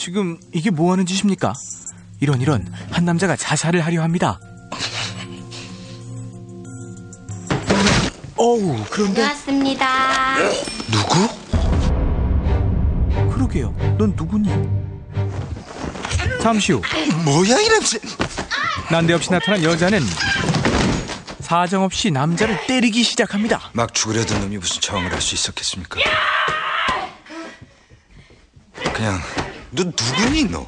지금 이게 뭐 하는 짓입니까? 이런 이런 한 남자가 자살을 하려 합니다. 어우, 그런데 고맙습니다. 누구? 그러게요. 넌 누구니? 잠시 후 뭐야 이 냄새? 난데없이 나타난 여자는 사정없이 남자를 때리기 시작합니다. 막 죽으려던 놈이 무슨 저항을 할 수 있었겠습니까? 그냥 너 누구니 너?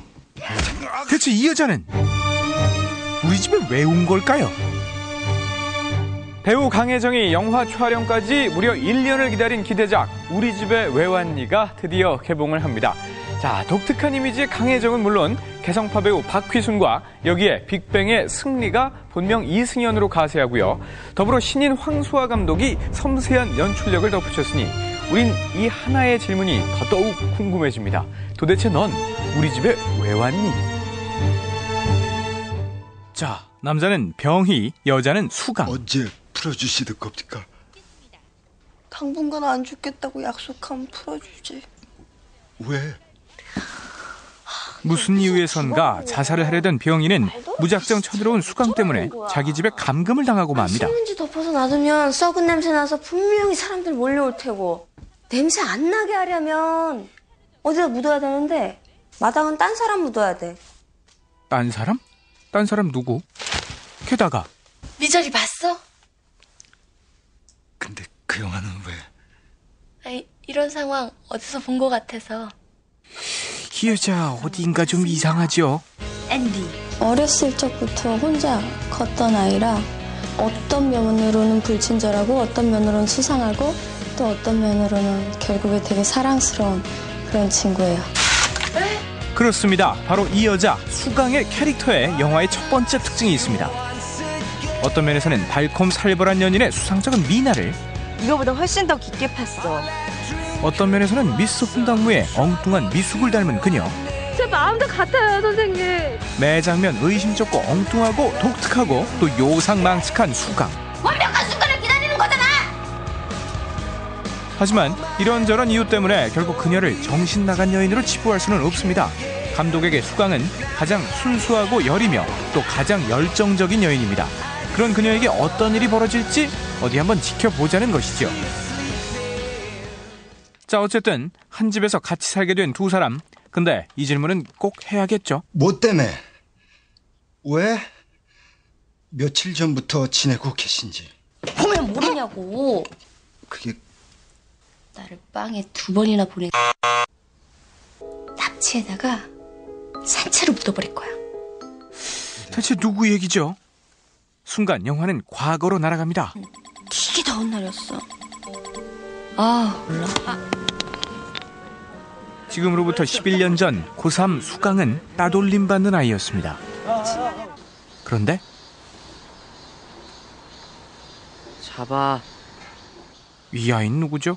대체 이 여자는 우리 집에 왜 온 걸까요? 배우 강혜정이 영화 촬영까지 무려 1년을 기다린 기대작 우리 집에 왜 왔니가 드디어 개봉을 합니다. 자, 독특한 이미지의 강혜정은 물론 개성파 배우 박휘순과 여기에 빅뱅의 승리가 본명 이승연으로 가세하고요. 더불어 신인 황수아 감독이 섬세한 연출력을 덧붙였으니 우린 이 하나의 질문이 더더욱 궁금해집니다. 도대체 넌 우리 집에 왜 왔니? 자, 남자는 병희, 여자는 수강. 언제 풀어주시는 겁니까? 당분간 안 죽겠다고 약속하면 풀어주지. 왜? 무슨 이유에선가 자살을 하려던 병희는 무작정 쳐들어온 수강 때문에 자기 집에 감금을 당하고 맙니다. 신문지 덮어서 놔두면 썩은 냄새 나서 분명히 사람들 몰려올 테고 냄새 안 나게 하려면 어디다 묻어야 되는데 마당은 딴 사람 묻어야 돼. 딴 사람? 딴 사람 누구? 게다가 미저리 봤어? 근데 그 영화는 왜? 아이, 이런 상황 어디서 본 것 같아서. 이 여자 어디인가 좀 이상하죠? 앤디. 어렸을 적부터 혼자 컸던 아이라 어떤 면으로는 불친절하고 어떤 면으로는 수상하고 또 어떤 면으로는 결국에 되게 사랑스러운 그런 친구예요. 그렇습니다. 바로 이 여자 수강의 캐릭터에 영화의 첫 번째 특징이 있습니다. 어떤 면에서는 달콤 살벌한 연인의 수상적인 미나를 이거보다 훨씬 더 깊게 팠어. 어떤 면에서는 미스 훈당무의 엉뚱한 미숙을 닮은 그녀 제 마음도 같아요, 선생님. 매 장면 의심쩍고 엉뚱하고 독특하고 또 요상망측한 수강 하지만 이런저런 이유 때문에 결국 그녀를 정신 나간 여인으로 치부할 수는 없습니다. 감독에게 수강은 가장 순수하고 여리며 또 가장 열정적인 여인입니다. 그런 그녀에게 어떤 일이 벌어질지 어디 한번 지켜보자는 것이죠. 자, 어쨌든 한 집에서 같이 살게 된 두 사람. 근데 이 질문은 꼭 해야겠죠. 뭐 때문에? 왜? 며칠 전부터 지내고 계신지. 보면 모르냐고. 그게 나를 빵에 두 번이나 보내. 납치에다가 산채로 묻어버릴 거야. 대체 누구 얘기죠? 순간 영화는 과거로 날아갑니다. 되게 더운 날이었어. 아, 몰라. 아, 지금으로부터 11년 전 고3 수강은 따돌림 받는 아이였습니다. 그런데 잡아. 이 아이는 누구죠?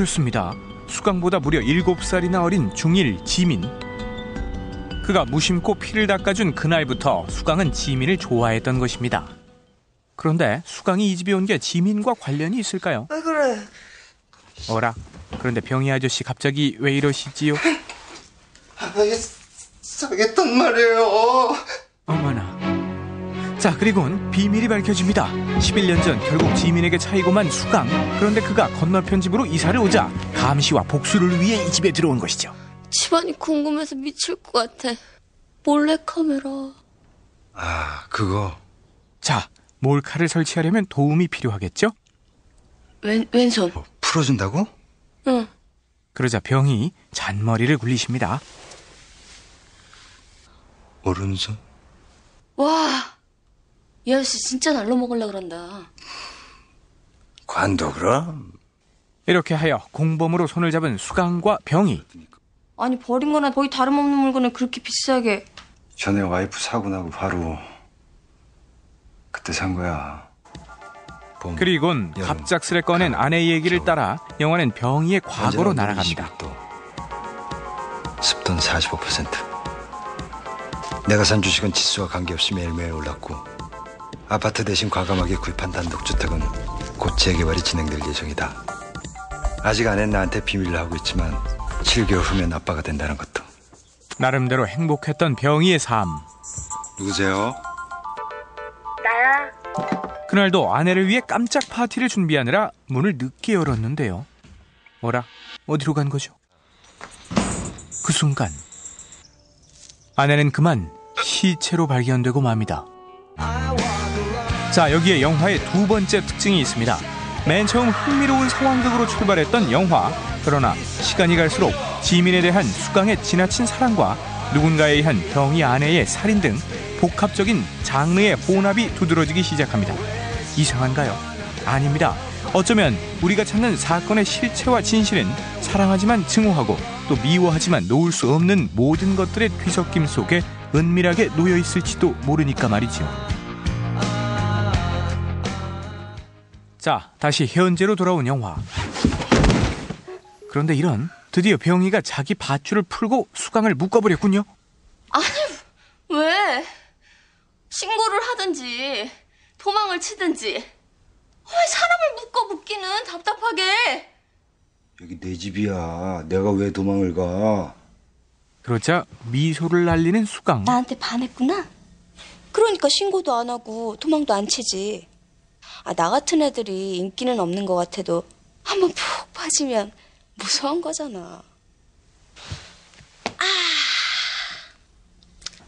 그렇습니다. 수강보다 무려 7살이나 어린 중1 지민. 그가 무심코 피를 닦아준 그날부터 수강은 지민을 좋아했던 것입니다. 그런데 수강이 이 집에 온 게 지민과 관련이 있을까요? 왜 그래? 어라. 그런데 병희 아저씨 갑자기 왜 이러시지요? 아예 사겠단 말이에요. 어머나. 자, 그리고는 비밀이 밝혀집니다. 11년 전 결국 지민에게 차이고만 수강. 그런데 그가 건너편 집으로 이사를 오자 감시와 복수를 위해 이 집에 들어온 것이죠. 집안이 궁금해서 미칠 것 같아. 몰래 카메라. 아 그거 자, 몰카를 설치하려면 도움이 필요하겠죠? 왼, 왼손. 뭐 풀어준다고? 응. 그러자 병이 잔머리를 굴리십니다. 오른손? 와. 이 아저씨 진짜 날로 먹으려 그런다. 관도 그럼? 이렇게 하여 공범으로 손을 잡은 수강과 병이 아니 버린 거나 거의 다름없는 물건을 그렇게 비싸게 전에 와이프 사고 나고 바로 그때 산 거야. 봄, 그리곤 여름, 갑작스레 꺼낸 아내의 얘기를 따라 영화는 병이의 과거로 날아갑니다. 21도. 습도는 45%. 내가 산 주식은 지수와 관계없이 매일매일 올랐고 아파트 대신 과감하게 구입한 단독주택은 곧 재개발이 진행될 예정이다. 아직 아내는 나한테 비밀로 하고 있지만 7개월 후면 아빠가 된다는 것도. 나름대로 행복했던 병희의 삶. 누구세요? 그날도 아내를 위해 깜짝 파티를 준비하느라 문을 늦게 열었는데요. 뭐라? 어디로 간 거죠? 그 순간 아내는 그만 시체로 발견되고 맙니다. 자, 여기에 영화의 두 번째 특징이 있습니다. 맨 처음 흥미로운 상황극으로 출발했던 영화. 그러나 시간이 갈수록 지민에 대한 수강의 지나친 사랑과 누군가에 의한 병이 아내의 살인 등 복합적인 장르의 혼합이 두드러지기 시작합니다. 이상한가요? 아닙니다. 어쩌면 우리가 찾는 사건의 실체와 진실은 사랑하지만 증오하고 또 미워하지만 놓을 수 없는 모든 것들의 뒤섞임 속에 은밀하게 놓여 있을지도 모르니까 말이지요. 자, 다시 현재로 돌아온 영화. 그런데 이런 드디어 병희가 자기 밧줄을 풀고 수강을 묶어버렸군요. 왜? 신고를 하든지 도망을 치든지 왜 사람을 묶어 묶기는 답답하게 여기 내 집이야. 내가 왜 도망을 가? 그러자 미소를 날리는 수강. 나한테 반했구나? 그러니까 신고도 안 하고 도망도 안 치지. 아, 나 같은 애들이 인기는 없는 것 같아도 한번 푹 빠지면 무서운 거잖아.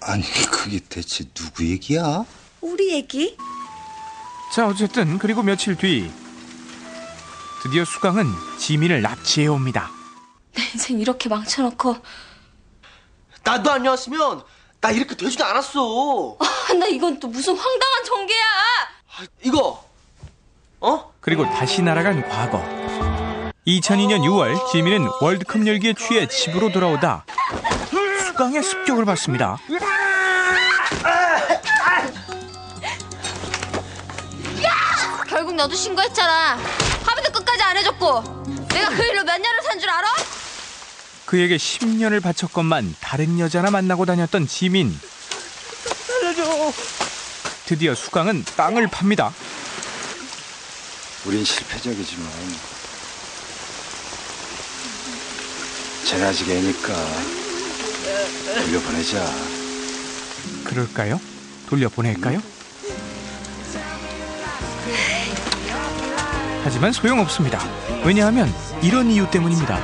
아니, 그게 대체 누구 얘기야? 우리 애기? 자, 어쨌든 그리고 며칠 뒤 드디어 수강은 지민을 납치해 옵니다. 내 인생 이렇게 망쳐놓고 나도 아니었으면 나 이렇게 되지도 않았어. 아, 나 이건 또 무슨 황당한 전개야 이거 어? 그리고 다시 날아간 과거. 2002년 6월 지민은 월드컵 열기에 취해 집으로 돌아오다 수강의 습격을 받습니다. 결국 너도 신고했잖아 합의도 끝까지 안 해줬고 내가 그 일로 몇 년을 산 줄 알아? 그에게 10년을 바쳤건만 다른 여자나 만나고 다녔던 지민. 드디어 수강은 땅을 팝니다. 우린 실패적이지만 쟤는 아직 애니까 돌려보내자. 그럴까요? 돌려보낼까요? 하지만 소용없습니다. 왜냐하면 이런 이유 때문입니다.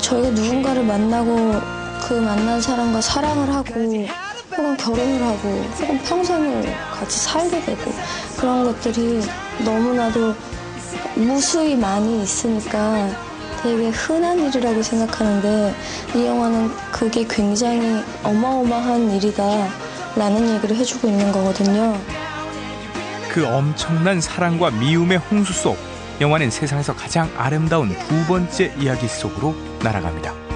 저희가 누군가를 만나고 그 만난 사람과 사랑을 하고 혹은 결혼을 하고 혹은 평생을 같이 살게 되고 그런 것들이 너무나도 무수히 많이 있으니까 되게 흔한 일이라고 생각하는데 이 영화는 그게 굉장히 어마어마한 일이다 라는 얘기를 해주고 있는 거거든요. 그 엄청난 사랑과 미움의 홍수 속 영화는 세상에서 가장 아름다운 두 번째 이야기 속으로 날아갑니다.